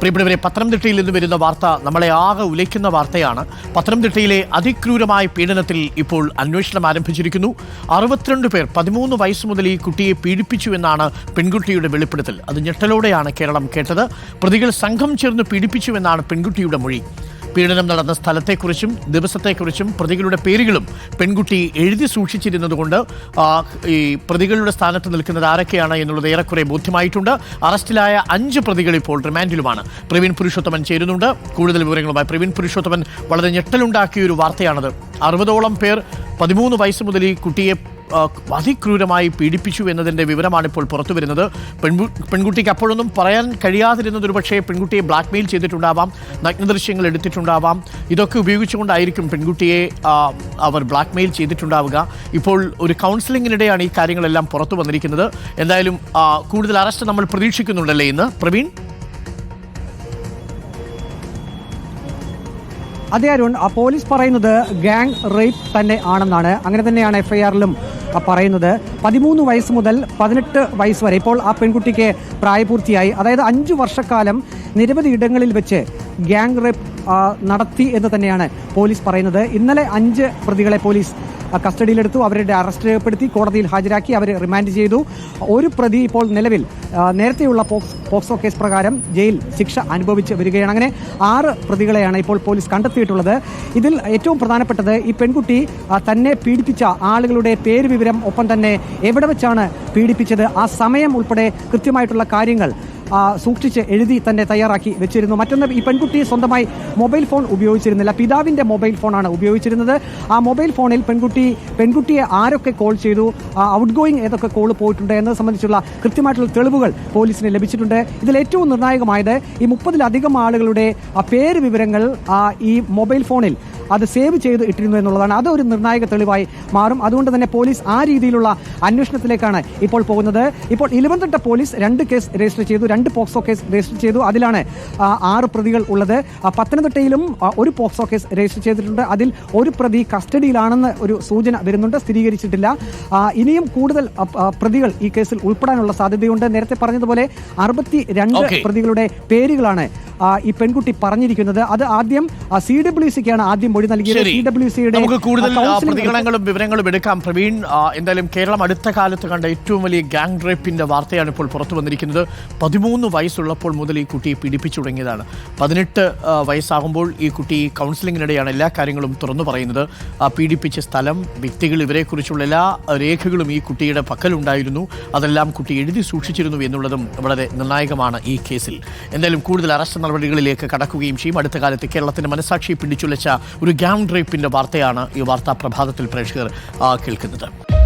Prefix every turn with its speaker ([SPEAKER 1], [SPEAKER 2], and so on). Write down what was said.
[SPEAKER 1] പ്രിയപ്പെട്ടവരെ പത്തനംതിട്ടയിൽ നിന്ന് വരുന്ന വാർത്ത നമ്മളെ ആകെ ഉലയ്ക്കുന്ന വാർത്തയാണ്. പത്തനംതിട്ടയിലെ അതിക്രൂരമായ പീഡനത്തിൽ ഇപ്പോൾ അന്വേഷണം ആരംഭിച്ചിരിക്കുന്നു. അറുപത്തിരണ്ട് പേർ പതിമൂന്ന് വയസ്സ് മുതൽ ഈ കുട്ടിയെ പീഡിപ്പിച്ചു എന്നാണ് പെൺകുട്ടിയുടെ വെളിപ്പെടുത്തൽ. അത് ഞെട്ടലോടെയാണ് കേരളം കേട്ടത്. പ്രതികൾ സംഘം ചേർന്ന് പീഡിപ്പിച്ചുവെന്നാണ് പെൺകുട്ടിയുടെ മൊഴി. പീഡനം നടന്ന സ്ഥലത്തെക്കുറിച്ചും ദിവസത്തെക്കുറിച്ചും പ്രതികളുടെ പേരുകളും പെൺകുട്ടി എഴുതി സൂക്ഷിച്ചിരുന്നതുകൊണ്ട് ഈ പ്രതികളുടെ സ്ഥാനത്ത് നിൽക്കുന്നത് ആരൊക്കെയാണ് എന്നുള്ളത് ഏറെക്കുറെ ബോധ്യമായിട്ടുണ്ട്. അറസ്റ്റിലായ അഞ്ച് പ്രതികൾ ഇപ്പോൾ റിമാൻഡിലുമാണ്. പ്രവീൺ പുരുഷോത്തമൻ ചേരുന്നുണ്ട്. കൂടുതൽ വിവരങ്ങളുമായി പ്രവീൺ പുരുഷോത്തമൻ വളരെ ഞെട്ടലുണ്ടാക്കിയ ഒരു വാർത്തയാണത്. അറുപതോളം പേർ പതിമൂന്ന് വയസ്സ് മുതൽ ഈ കുട്ടിയെ അതിക്രൂരമായി പീഡിപ്പിച്ചു എന്നതിന്റെ വിവരമാണ് ഇപ്പോൾ പുറത്തു വരുന്നത്. പെൺകു പെൺകുട്ടിക്ക് അപ്പോഴൊന്നും പറയാൻ കഴിയാതിരുന്നത് ഒരു പക്ഷേ പെൺകുട്ടിയെ ബ്ലാക്ക്മെയിൽ ചെയ്തിട്ടുണ്ടാവാം നഗ്നദൃശ്യങ്ങൾ എടുത്തിട്ടുണ്ടാവാം. ഇതൊക്കെ ഉപയോഗിച്ചുകൊണ്ടായിരിക്കും പെൺകുട്ടിയെ അവർ ബ്ലാക്ക്മെയിൽ ചെയ്തിട്ടുണ്ടാവുക. ഇപ്പോൾ ഒരു കൗൺസിലിങ്ങിനിടെയാണ് ഈ കാര്യങ്ങളെല്ലാം പുറത്തു വന്നിരിക്കുന്നത്. എന്തായാലും കൂടുതൽ അറസ്റ്റ് നമ്മൾ പ്രതീക്ഷിക്കുന്നുണ്ടല്ലേ ഇന്ന്? പ്രവീൺ?
[SPEAKER 2] അതെ അരുൺ പോലീസ് പറയുന്നത് ഗാങ് റേപ്പ് തന്നെ ആണെന്നാണ്. അങ്ങനെ തന്നെയാണ് എഫ്ഐആറിലും പറയുന്നത്. പതിമൂന്ന് വയസ്സ് മുതൽ പതിനെട്ട് വയസ്സ് വരെ. ഇപ്പോൾ ആ പെൺകുട്ടിക്ക് പ്രായപൂർത്തിയായി. അതായത് അഞ്ചു വർഷക്കാലം നിരവധി ഇടങ്ങളിൽ വെച്ച് ഗാങ് റേപ്പ് നടത്തി എന്ന് തന്നെയാണ് പോലീസ് പറയുന്നത്. ഇന്നലെ അഞ്ച് പ്രതികളെ പോലീസ് കസ്റ്റഡിയിലെടുത്തു. അവരുടെ അറസ്റ്റ് രേഖപ്പെടുത്തി കോടതിയിൽ ഹാജരാക്കി അവരെ റിമാൻഡ് ചെയ്തു. ഒരു പ്രതി ഇപ്പോൾ നിലവിൽ നേരത്തെയുള്ള പോക്സോ കേസ് പ്രകാരം ജയിൽ ശിക്ഷ അനുഭവിച്ച് വരികയാണ്. അങ്ങനെ ആറ് പ്രതികളെയാണ് ഇപ്പോൾ പോലീസ് കണ്ടെത്തിയിട്ടുള്ളത്. ഇതിൽ ഏറ്റവും പ്രധാനപ്പെട്ടത് ഈ പെൺകുട്ടി തന്നെ പീഡിപ്പിച്ച ആളുകളുടെ പേര് വിവരം ഒപ്പം തന്നെ എവിടെ വെച്ചാണ് പീഡിപ്പിച്ചത് ആ സമയം ഉൾപ്പെടെ കൃത്യമായിട്ടുള്ള കാര്യങ്ങൾ സൂക്ഷിച്ച് എഴുതി തന്നെ തയ്യാറാക്കി വെച്ചിരുന്നു. മറ്റൊന്ന് ഈ പെൺകുട്ടി സ്വന്തമായി മൊബൈൽ ഫോൺ ഉപയോഗിച്ചിരുന്നില്ല. പിതാവിന്റെ മൊബൈൽ ഫോണാണ് ഉപയോഗിച്ചിരുന്നത്. ആ മൊബൈൽ ഫോണിൽ പെൺകുട്ടി പെൺകുട്ടിയെ ആരൊക്കെ കോൾ ചെയ്തു? ഔട്ട് ഗോയിങ് ഏതൊക്കെ കോൾ പോയിട്ടുണ്ട് എന്നത് സംബന്ധിച്ചുള്ള കൃത്യമായിട്ടുള്ള തെളിവുകൾ പോലീസിന് ലഭിച്ചിട്ടുണ്ട്. ഇതിൽ ഏറ്റവും നിർണായകമായത് ഈ മുപ്പതിലധികം ആളുകളുടെ പേര് വിവരങ്ങൾ ഈ മൊബൈൽ ഫോണിൽ അത് സേവ് ചെയ്ത് ഇട്ടിരുന്നു എന്നുള്ളതാണ്. അത് ഒരു നിർണായക തെളിവായി മാറും. അതുകൊണ്ട് തന്നെ പോലീസ് ആ രീതിയിലുള്ള അന്വേഷണത്തിലേക്കാണ് ഇപ്പോൾ പോകുന്നത്. ഇപ്പോൾ ഇലവന്തിട്ട പോലീസ് രണ്ട് കേസ് രജിസ്റ്റർ ചെയ്തു രണ്ട് പോക്സോ കേസ് രജിസ്റ്റർ ചെയ്തു. അതിലാണ് ആറ് പ്രതികൾ ഉള്ളത്. പത്തനംതിട്ടയിലും ഒരു പോക്സോ കേസ് രജിസ്റ്റർ ചെയ്തിട്ടുണ്ട്. അതിൽ ഒരു പ്രതി കസ്റ്റഡിയിലാണെന്ന് ഒരു സൂചന വരുന്നുണ്ട്. സ്ഥിരീകരിച്ചിട്ടില്ല. ഇനിയും കൂടുതൽ പ്രതികൾ ഈ കേസിൽ ഉൾപ്പെടാനുള്ള സാധ്യതയുണ്ട്. നേരത്തെ പറഞ്ഞതുപോലെ അറുപത്തി രണ്ട്. പ്രതികളുടെ പേരുകളാണ് ഈ പെൺകുട്ടി പറഞ്ഞിരിക്കുന്നത്. അത് ആദ്യം സി ഡബ്ല്യു സിക്കാണ് ആദ്യം മൊഴി നൽകിയത്. സി ഡബ്ല്യു സിയുടെ
[SPEAKER 1] നമുക്ക് കൂടുതൽ പ്രതികരണങ്ങളും വിവരങ്ങളും എടുക്കാം. പ്രവീൺ എന്തായാലും കേരളം അടുത്ത കാലത്ത് കണ്ട ഏറ്റവും വലിയ ഗാങ് റേപ്പിന്റെ വാർത്തയാണ് ഇപ്പോൾ പുറത്തു വന്നിരിക്കുന്നത്. പതിമൂന്ന് വയസ്സുള്ളപ്പോൾ മുതൽ ഈ കുട്ടിയെ പീഡിപ്പിച്ചു തുടങ്ങിയതാണ്. പതിനെട്ട് വയസ്സാകുമ്പോൾ ഈ കുട്ടി കൗൺസിലിങ്ങിനിടെയാണ് എല്ലാ കാര്യങ്ങളും തുറന്നു പറയുന്നത്. ആ, പീഡിപ്പിച്ച സ്ഥലം വ്യക്തികൾ ഇവരെക്കുറിച്ചുള്ള എല്ലാ രേഖകളും ഈ കുട്ടിയുടെ പക്കലുണ്ടായിരുന്നു. അതെല്ലാം കുട്ടി എഴുതി സൂക്ഷിച്ചിരുന്നു എന്നുള്ളതും വളരെ നിർണായകമാണ് ഈ കേസിൽ. എന്തായാലും കൂടുതൽ അറസ്റ്റ് നടപടികളിലേക്ക് കടക്കുകയും ചെയ്യും. അടുത്ത കാലത്ത് കേരളത്തിന്റെ മനസാക്ഷിയെ പിടിച്ചുലച്ച ഒരു ഗ്യാങ് റേപ്പിന്റെ വാർത്തയാണ് ഈ വാർത്താ പ്രഭാതത്തിൽ പ്രേക്ഷകർ കേൾക്കുന്നത്.